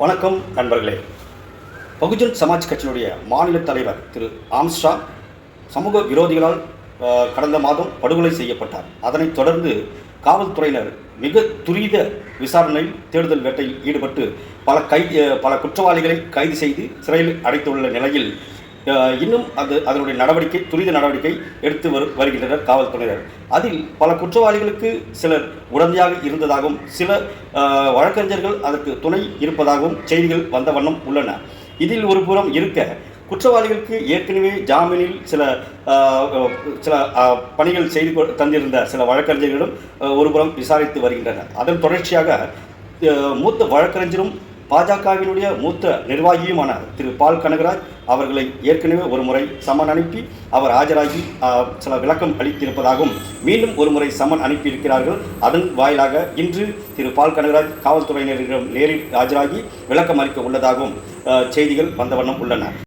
வணக்கம் நண்பர்களே. பகுஜன் சமாஜ் கட்சியினுடைய மாநில தலைவர் திரு ஆம்ஸ்ட்ரா சமூக விரோதிகளால் கடந்த மாதம் படுகொலை செய்யப்பட்டார். அதனைத் தொடர்ந்து காவல்துறையினர் மிக துரித விசாரணையில் தேடுதல் வேட்டையில் ஈடுபட்டு பல கை பல குற்றவாளிகளை கைது செய்து சிறையில் அடைத்துள்ள நிலையில் இன்னும் அது அதனுடைய நடவடிக்கை துரித நடவடிக்கை எடுத்து வரு வருகின்றனர் காவல்துறையினர். அதில் பல குற்றவாளிகளுக்கு சிலர் உடந்தையாக இருந்ததாகவும் சில வழக்கறிஞர்கள் அதற்கு துணை இருப்பதாகவும் செய்திகள் வந்த வண்ணம் உள்ளன. இதில் ஒரு புறம் இருக்க குற்றவாளிகளுக்கு ஏற்கனவே ஜாமீனில் சில சில பணிகள் செய்து கொ- தந்திருந்த சில வழக்கறிஞர்களும் ஒருபுறம் விசாரித்து வருகின்றனர். அதன் தொடர்ச்சியாக மூத்த வழக்கறிஞரும் பாஜகவினுடைய மூத்த நிர்வாகியுமான திரு பால் கனகராஜ் அவர்களை ஏற்கனவே ஒரு முறை சமன் அனுப்பி அவர் ஆஜராகி சில விளக்கம் அளித்திருப்பதாகவும் மீண்டும் ஒரு முறை சமன் அனுப்பியிருக்கிறார்கள். அதன் வாயிலாக இன்று திரு பால் கனகராஜ் காவல்துறையினரிடம் நேரில் ஆஜராகி விளக்கம் அளிக்க உள்ளதாகவும் செய்திகள் வந்த வண்ணம் உள்ளன.